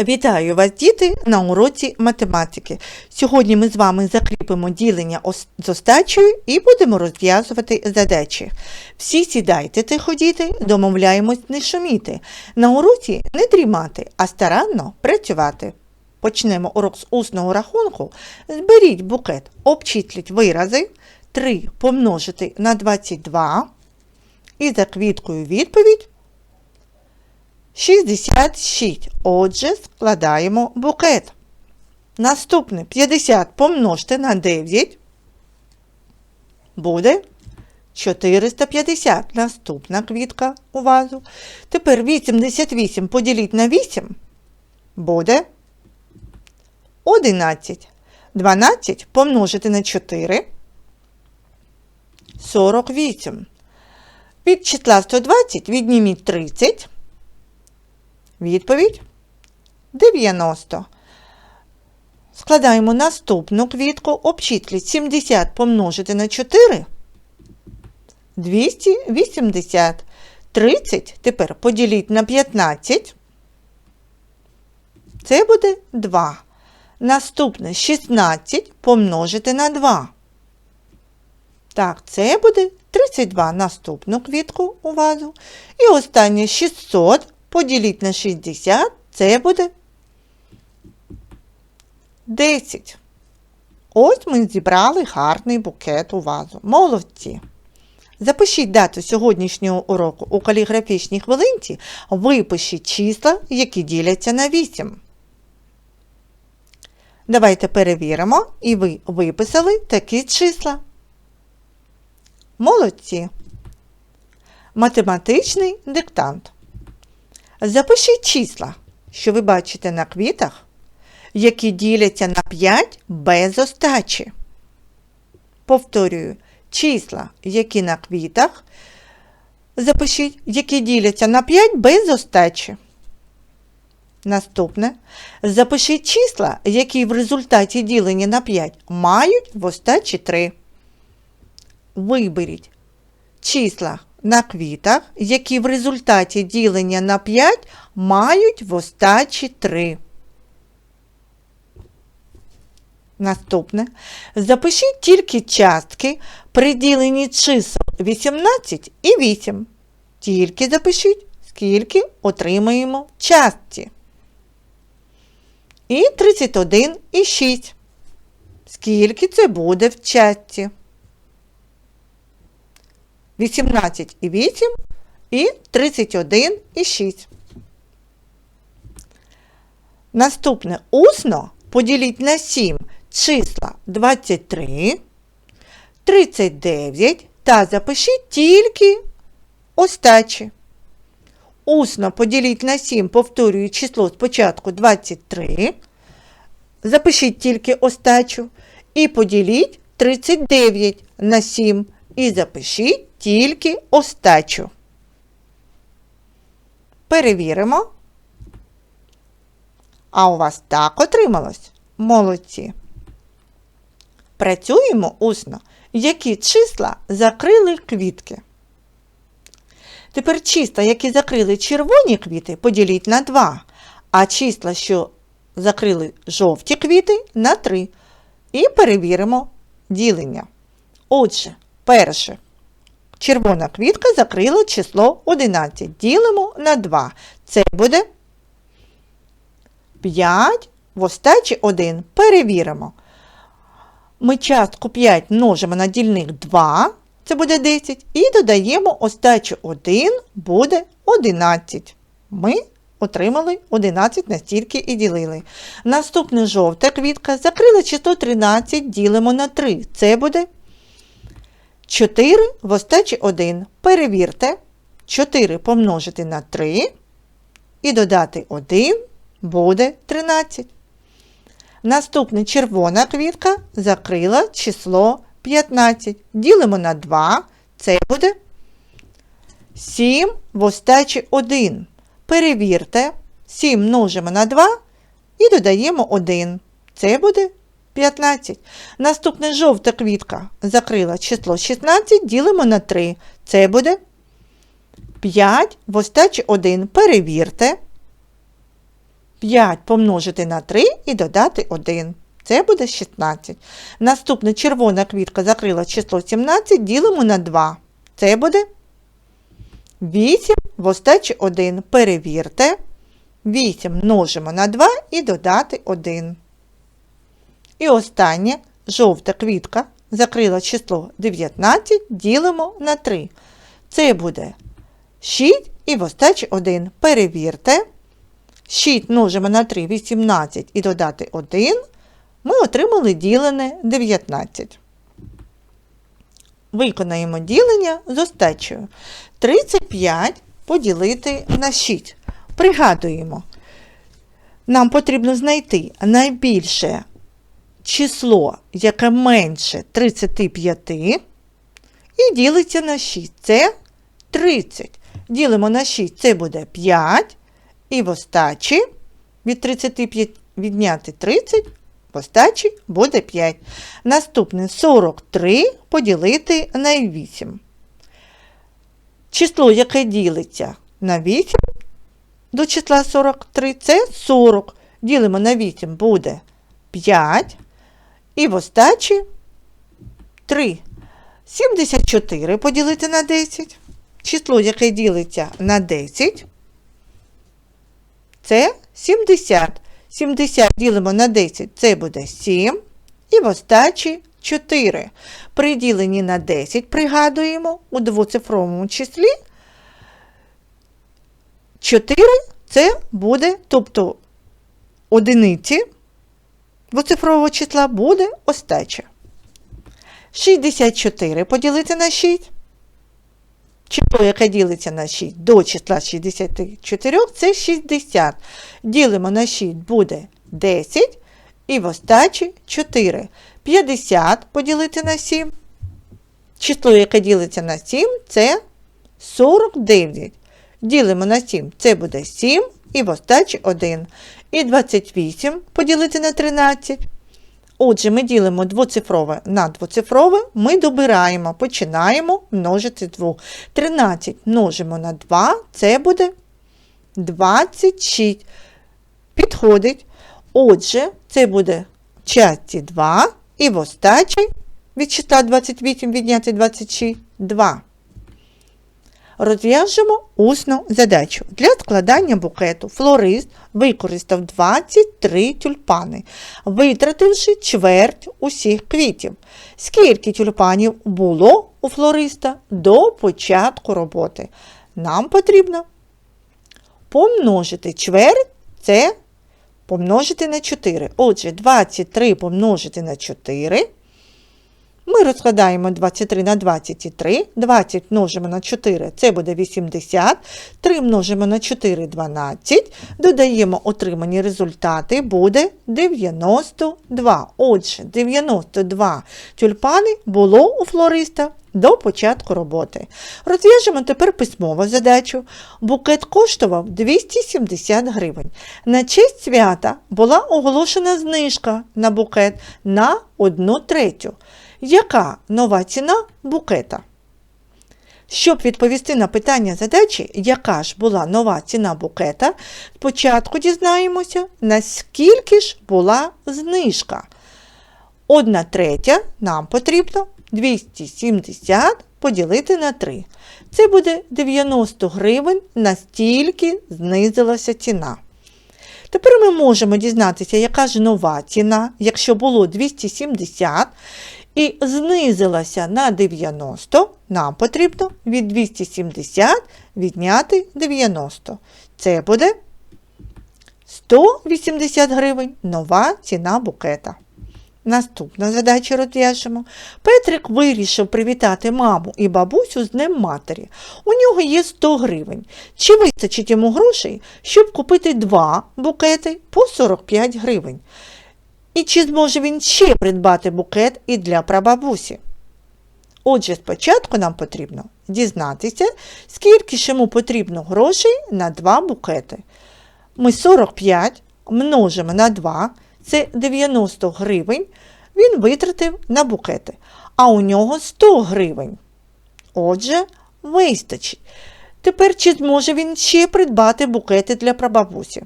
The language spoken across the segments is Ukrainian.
Вітаю вас, діти, на уроці математики. Сьогодні ми з вами закріпимо ділення з остачею і будемо розв'язувати задачі. Всі сідайте тихо, діти, домовляємось не шуміти. На уроці не дрімати, а старанно працювати. Почнемо урок з усного рахунку. Зберіть букет, обчисліть вирази. 3 помножити на 22. І за квіткою відповідь 66. Отже, складаємо букет. Наступне 50 помножте на 9. Буде 450. Наступна квітка у вазу. Тепер 88 поділіть на 8. Буде 11. 12 помножити на 4. 48. Від числа 120 відніміть 30. Відповідь 90. Складаємо наступну квітку. Обчисліть 70 помножити на 4. 280. 30 тепер поділіть на 15. Це буде 2. Наступне 16 помножити на 2. Так, це буде 32 наступну квітку у вазу. І останнє 600 поділіть на 60, це буде 10. Ось ми зібрали гарний букет у вазу. Молодці. Запишіть дату сьогоднішнього уроку у каліграфічній хвилинці, випишіть числа, які діляться на 8. Давайте перевіримо, і ви виписали такі числа. Молодці. Математичний диктант. Запишіть числа, що ви бачите на квітах, які діляться на 5 без остачі. Повторюю, числа, які на квітах, запишіть, які діляться на 5 без остачі. Наступне. Запишіть числа, які в результаті ділення на 5 мають в остачі 3. Виберіть числа на квітах, які в результаті ділення на 5 мають в остачі 3. Наступне. Запишіть тільки частки при діленні чисел 18 і 8. Тільки запишіть, скільки отримаємо в частці. І 31 і 6. Скільки це буде в частці? 18 і 8 і 31 6. Наступне усно поділіть на 7 числа 23, 39 та запишіть тільки остачі. Усно поділіть на 7, повторюю число спочатку 23. Запишіть тільки остачу. І поділіть 39 на 7. І запишіть тільки остачу. Перевіримо. А у вас так отрималось? Молодці. Працюємо усно. Які числа закрили квітки? Тепер числа, які закрили червоні квіти, поділіть на 2, а числа, що закрили жовті квіти, на 3. І перевіримо ділення. Отже, перше. Червона квітка закрила число 11. Ділимо на 2. Це буде 5 в остачі 1. Перевіримо. Ми частку 5 множимо на дільник 2, це буде 10, і додаємо остачу 1, буде 11. Ми отримали 11, настільки і ділили. Наступна жовта квітка закрила число 13, ділимо на 3. Це буде 4 в остачі 1. Перевірте, 4 помножити на 3 і додати 1 буде 13. Наступна червона квітка закрила число 15. Ділимо на 2, це буде 7 в остачі 1. Перевірте, 7 множимо на 2 і додаємо 1. Це буде 15. Наступна жовта квітка закрила число 16, ділимо на 3. Це буде 5 в остачі 1. Перевірте. 5 помножити на 3 і додати 1. Це буде 16. Наступна червона квітка закрила число 17, ділимо на 2. Це буде 8 в остачі 1. Перевірте. 8 множимо на 2 і додати 1. І останнє жовта квітка закрила число 19, ділимо на 3. Це буде 6 і в остачі 1. Перевірте. 6 множимо на 3 18 і додати 1. Ми отримали ділене 19. Виконаємо ділення з остачею. 35 поділити на 6. Пригадуємо, нам потрібно знайти найбільше число, яке менше 35, і ділиться на 6. Це 30. Ділимо на 6, це буде 5. І в остачі від 35 відняти 30, в остачі буде 5. Наступне 43 поділити на 8. Число, яке ділиться на 8 до числа 43, це 40. Ділимо на 8 буде 5. І в остачі 3. 74 поділити на 10. Число, яке ділиться на 10, це 70. 70 ділимо на 10, це буде 7. І в остачі 4. При діленні на 10 пригадуємо у двоцифровому числі 4 це буде, тобто одиниці двоцифрового числа буде остача. 64 поділити на 6. Число, яке ділиться на 6 до числа 64, це 60. Ділимо на 6 буде 10. І в остачі 4. 50 поділити на 7. Число, яке ділиться на 7, це 49. Ділимо на 7, це буде 7. І в остачі 1. І 28 поділити на 13. Отже, ми ділимо двоцифрове на двоцифрове, ми добираємо, починаємо множити 2. 13 множимо на 2, це буде 26. Підходить. Отже, це буде в часті 2 і в остачі від числа 28 відняти 26 2. Розв'яжемо усну задачу. Для складання букету флорист використав 23 тюльпани, витративши чверть усіх квітів. Скільки тюльпанів було у флориста до початку роботи? Нам потрібно помножити чверть це помножити на 4. Отже, 23 помножити на 4. Ми розкладаємо 23 на 23. 20 множимо на 4, це буде 80. 3 множимо на 4 12. Додаємо отримані результати, буде 92. Отже, 92 тюльпани було у флориста до початку роботи. Розв'яжемо тепер письмову задачу. Букет коштував 270 гривень. На честь свята була оголошена знижка на букет на 1 третю. Яка нова ціна букета? Щоб відповісти на питання задачі, яка ж була нова ціна букета, спочатку дізнаємося, наскільки ж була знижка. Одна третя нам потрібно 270 поділити на 3. Це буде 90 гривень, настільки знизилася ціна. Тепер ми можемо дізнатися, яка ж нова ціна, якщо було 270 і знизилася на 90, нам потрібно від 270 відняти 90. Це буде 180 гривень нова ціна букета. Наступна задача розв'яжемо. Петрик вирішив привітати маму і бабусю з Днем Матері. У нього є 100 гривень. Чи вистачить йому грошей, щоб купити два букети по 45 гривень? І чи зможе він ще придбати букет і для прабабусі? Отже, спочатку нам потрібно дізнатися, скільки ж йому потрібно грошей на два букети. Ми 45 множимо на 2, це 90 гривень, він витратив на букети, а у нього 100 гривень. Отже, вистачить. Тепер чи зможе він ще придбати букети для прабабусі?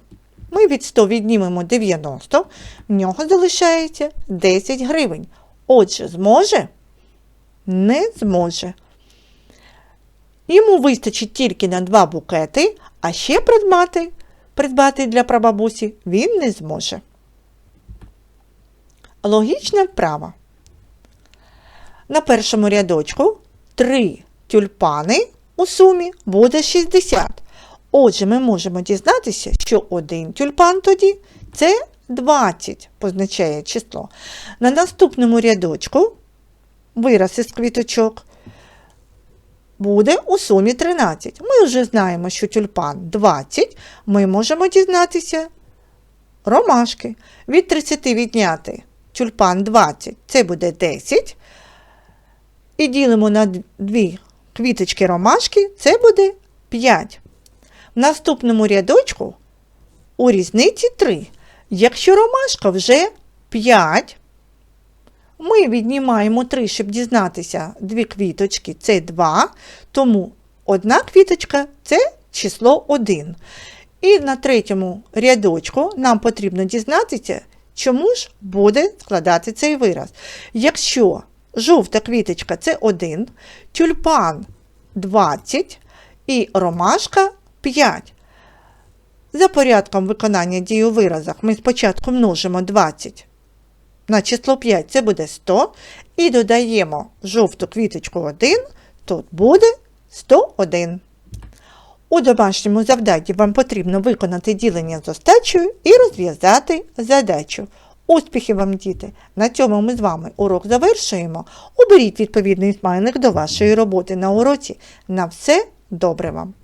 Ми від 100 віднімемо 90, в нього залишається 10 гривень. Отже, зможе? Не зможе. Йому вистачить тільки на два букети, а ще придбати, придбати для прабабусі він не зможе. Логічна вправа. На першому рядочку 3 тюльпани у сумі буде 60. Отже, ми можемо дізнатися, що один тюльпан тоді це 20, позначає число. На наступному рядочку вираз із квіточок буде у сумі 13. Ми вже знаємо, що тюльпан 20. Ми можемо дізнатися ромашки. Від 30 відняти тюльпан 20, це буде 10. І ділимо на дві квіточки ромашки, це буде 5. В наступному рядочку у різниці 3. Якщо ромашка вже 5, ми віднімаємо 3, щоб дізнатися дві квіточки це 2, тому одна квіточка це число 1. І на третьому рядочку нам потрібно дізнатися, чому ж буде складати цей вираз. Якщо жовта квіточка це 1, тюльпан 20 і ромашка 5. За порядком виконання дії у виразах ми спочатку множимо 20 на число 5, це буде 100, і додаємо жовту квіточку 1, тут буде 101. У домашньому завданні вам потрібно виконати ділення з остачею і розв'язати задачу. Успіхів вам, діти! На цьому ми з вами урок завершуємо. Оберіть відповідний смайлик до вашої роботи на уроці. На все добре вам!